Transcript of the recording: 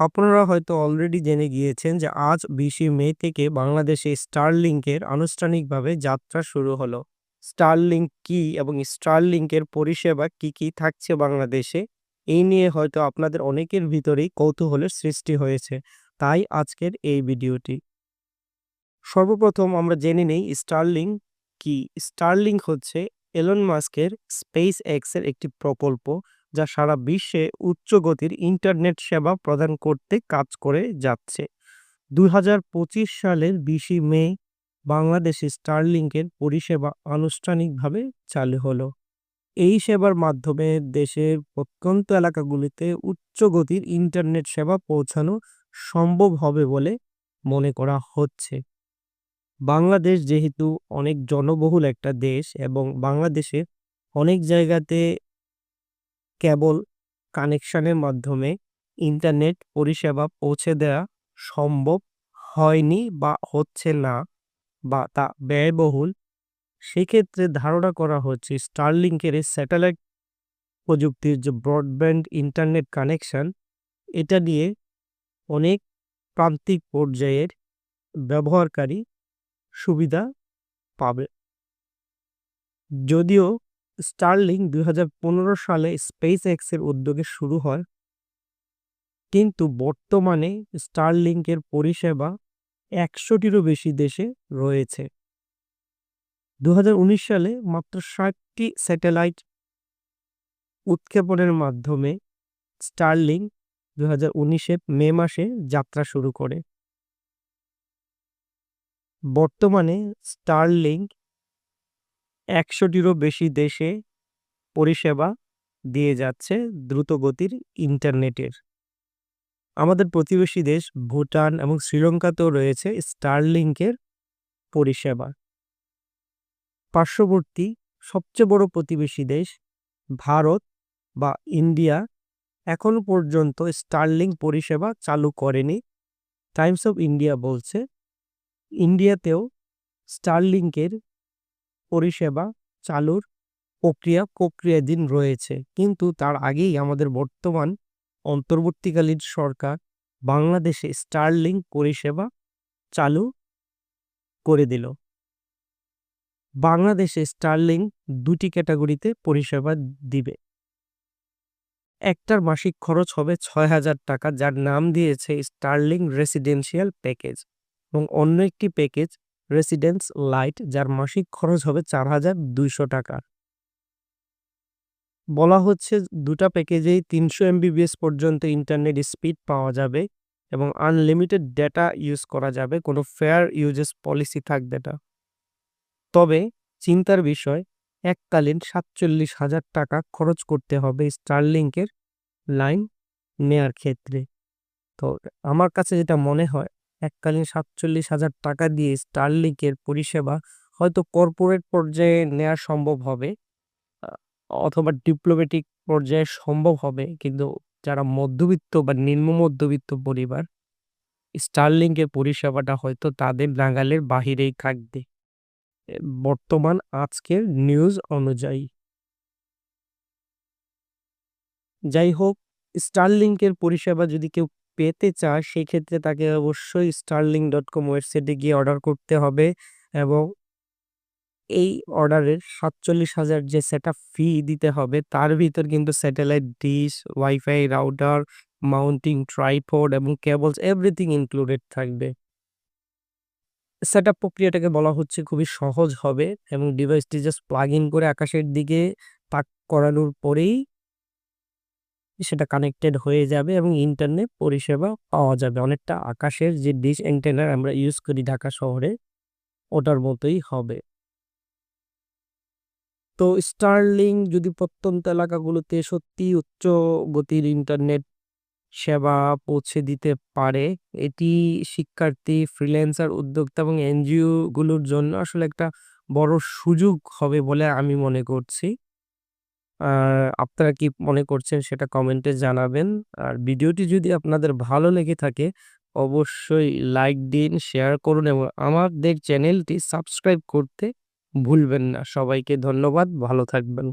আপনারা হয়তো অলরেডি জেনে গিয়েছেন যে আজ বিশে মে থেকে বাংলাদেশে স্টারলিংকের আনুষ্ঠানিকভাবে যাত্রা শুরু হলো। স্টারলিংক কি এবং স্টারলিংকের পরিষেবা কি কি থাকছে বাংলাদেশে? এই নিয়ে হয়তো আপনাদের অনেকের ভিতরেই কৌতূহলের সৃষ্টি হয়েছে। তাই আজকের এই ভিডিওটি। সর্বপ্রথম আমরা জেনে নেই স্টারলিং কি। স্টারলিংক হচ্ছে এলন মাস্কের স্পেস এক্সের একটি প্রকল্প। যা সারা বিশ্বে উচ্চ গতির ইন্টারনেট সেবা প্রদান করতে কাজ করে যাচ্ছে। দু হাজার পঁচিশ সালের বিশে মে বাংলাদেশে স্টারলিংকের পরিষেবা আনুষ্ঠানিকভাবে চালু হলো। এই সেবার মাধ্যমে দেশের প্রত্যন্ত এলাকাগুলিতে উচ্চ গতির ইন্টারনেট সেবা পৌঁছানো সম্ভব হবে বলে মনে করা হচ্ছে। বাংলাদেশ যেহেতু অনেক জনবহুল একটা দেশ এবং বাংলাদেশে অনেক জায়গাতে কেবল কানেকশনের মাধ্যমে ইন্টারনেট পরিষেবা পৌঁছে দেওয়া সম্ভব হয়নি বা হচ্ছে না বা তা ব্যয়বহুল, সেক্ষেত্রে ধারণা করা হচ্ছে স্টারলিংকের স্যাটেলাইট প্রযুক্তির যে ব্রডব্যান্ড ইন্টারনেট কানেকশন, এটা দিয়ে অনেক প্রান্তিক পর্যায়ের ব্যবহারকারী সুবিধা পাবে। যদিও স্টারলিং দুই হাজার পনেরো সালে স্পেস এক্সের উদ্যোগে শুরু হয়। কিন্তু বর্তমানে স্টারলিংকের পরিষেবা একশোটিরও বেশি দেশে রয়েছে। দু হাজার উনিশ সালে মাত্র ষাটটি স্যাটেলাইট উৎক্ষেপণের মাধ্যমে স্টারলিং দু হাজার মে মাসে যাত্রা শুরু করে। বর্তমানে স্টারলিংক একশোটিরও বেশি দেশে পরিষেবা দিয়ে যাচ্ছে দ্রুতগতির ইন্টারনেটের। আমাদের প্রতিবেশী দেশ ভুটান এবং শ্রীলঙ্কাতেও রয়েছে স্টারলিংকের পরিষেবা। পার্শ্ববর্তী সবচেয়ে বড় প্রতিবেশী দেশ ভারত বা ইন্ডিয়া এখনও পর্যন্ত স্টারলিং পরিষেবা চালু করেনি, টাইমস অফ ইন্ডিয়া বলছে। ইন্ডিয়াতেও স্টারলিংকের পরিষেবা চালুর প্রক্রিয়া প্রক্রিয়াধীন রয়েছে। কিন্তু তার আগেই আমাদের বর্তমান অন্তর্বর্তীকালীন সরকার বাংলাদেশে স্টারলিং পরিষেবা চালু করে দিল। বাংলাদেশে স্টারলিং দুটি ক্যাটাগরিতে পরিষেবা দিবে। একটার মাসিক খরচ হবে ছয় হাজার টাকা, যার নাম দিয়েছে স্টারলিং রেসিডেন্সিয়াল প্যাকেজ এবং অন্য একটি প্যাকেজ রেসিডেন্স লাইট যার মাসিক খরচ হবে চার হাজার দুইশো টাকা। বলা হচ্ছে দুটা প্যাকেজেই তিনশো এমবিবিএস পর্যন্ত ইন্টারনেট স্পিড পাওয়া যাবে এবং আনলিমিটেড ডেটা ইউজ করা যাবে, কোনো ফেয়ার ইউজেস পলিসি থাকবে না। তবে চিন্তার বিষয়, এককালীন সাতচল্লিশ হাজার টাকা খরচ করতে হবে স্টারলিংকের লাইন নেয়ার ক্ষেত্রে। তো আমার কাছে যেটা মনে হয় এককালীন সাতচল্লিশ হাজার টাকা দিয়ে স্টারলিংকের পরিষেবা হয়তো কর্পোরেট পর্যায়ে নেওয়া সম্ভব হবে অথবা ডিপ্লোম্যাটিক পর্যায়ে সম্ভব হবে, কিন্তু যারা মধ্যবিত্ত বা নিম্ন মধ্যবিত্ত পরিবার, স্টারলিংকের পরিষেবাটা হয়তো তাদের নাগালের বাহিরেই থাকবে। বর্তমান আজকের নিউজ অনুযায়ী। যাই হোক, স্টারলিংকের পরিষেবা যদি কেউ পেতে চায়, সেক্ষেত্রে তাকে অবশ্যই স্টারলিং ডট কম ওয়েবসাইটে গিয়ে অর্ডার করতে হবে এবং এই অর্ডারের সাতচল্লিশ হাজার যে সেট ফি দিতে হবে, তার ভিতর কিন্তু satellite dish wifi router mounting tripod এবং কেবলস এভরিথিং ইনক্লুডেড থাকবে। সেট আপ প্রক্রিয়াটাকে বলা হচ্ছে খুবই সহজ হবে এবং ডিভাইসটি জাস্ট প্লাগ ইন করে আকাশের দিকে তাক করানোর পরেই সেটা কানেক্টেড হয়ে যাবে এবং ইন্টারনেট পরিষেবা পাওয়া যাবে। অনেকটা আকাশের যে ডিশ অ্যান্টেনার আমরা ইউজ করি ঢাকা শহরে, ওটার মতোই হবে। তো স্টারলিং যদি প্রত্যন্ত এলাকাগুলোতে সত্যি উচ্চ গতির ইন্টারনেট সেবা পৌঁছে দিতে পারে, এটি শিক্ষার্থী ফ্রিল্যান্সার উদ্যোক্তা এবং এনজিও গুলোর জন্য আসলে একটা বড় সুযোগ হবে বলে আমি মনে করছি। আপনারা কি মনে করছেন সেটা কমেন্টে জানাবেন। আর ভিডিওটি যদি আপনাদের ভালো লেগে থাকে, অবশ্যই লাইক দিন শেয়ার করুন এবং আমাদের চ্যানেলটি সাবস্ক্রাইব করতে ভুলবেন না। সবাইকে ধন্যবাদ, ভালো থাকবেন।